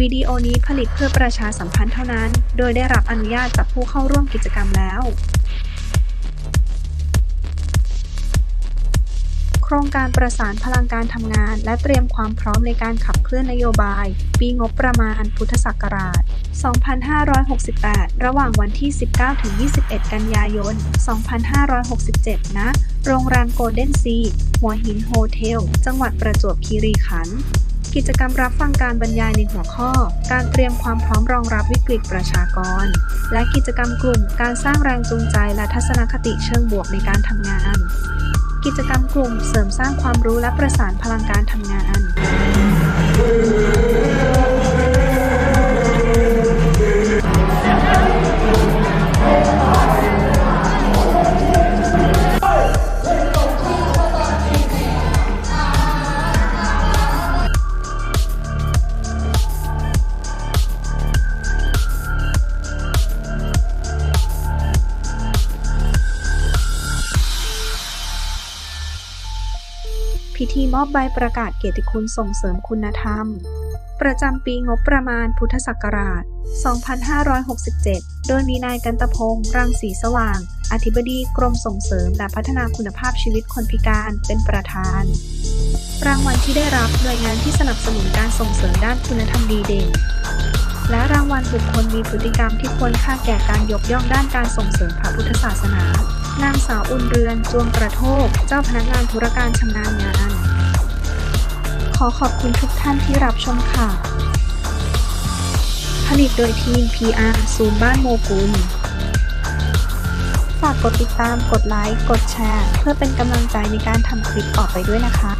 วิดีโอนี้ผลิตเพื่อประชาสัมพันธ์เท่านั้น โดยได้รับอนุญาตจากผู้เข้าร่วมกิจกรรมแล้ว โครงการประสานพลังการทำงาน และเตรียมความพร้อมในการขับเคลื่อนนโยบาย ปีงบประมาณพุทธศักราช 2568 ระหว่างวันที่ 19-21 กันยายน 2567 ณ โรงแรมโกลเด้นซี หัวหินโฮเทล จังหวัดประจวบคีรีขันธ์ กิจกรรมรับฟังการบรรยายในหัวข้อ การเตรียมความพร้อมรองรับวิกฤตประชากร และกิจกรรมกลุ่ม การสร้างแรงจูงใจและทัศนคติเชิงบวกในการทำงาน กิจกรรมกลุ่มเสริมสร้างความรู้และประสานพลังการทำงาน พิธีมอบใบประกาศเกียรติคุณส่งเสริมคุณธรรม ประจำปีงบประมาณพุทธศักราช 2567 โดยมีนายกันตพงษ์รังสีสว่าง อธิบดีกรมส่งเสริมและพัฒนาคุณภาพชีวิตคนพิการเป็นประธาน รางวัลที่ได้รับหน่วยงานที่สนับสนุนการส่งเสริมด้านคุณธรรมดีเด่น และรางวัลบุคคลมีพฤติกรรมที่ควรค่าแก่การยกย่องด้านการส่งเสริมพระพุทธศาสนา นางสาวอุ่นเรือนจวงกระโทก เจ้าพนักงานธุรการชำนาญงาน ขอขอบคุณทุกท่านที่รับชมค่ะ ผลิตโดยทีม PR ศูนย์บ้านโมกุล ฝากกดติดตาม กดไลค์ กดแชร์ เพื่อเป็นกำลังใจในการทำคลิปต่อไปด้วยนะคะ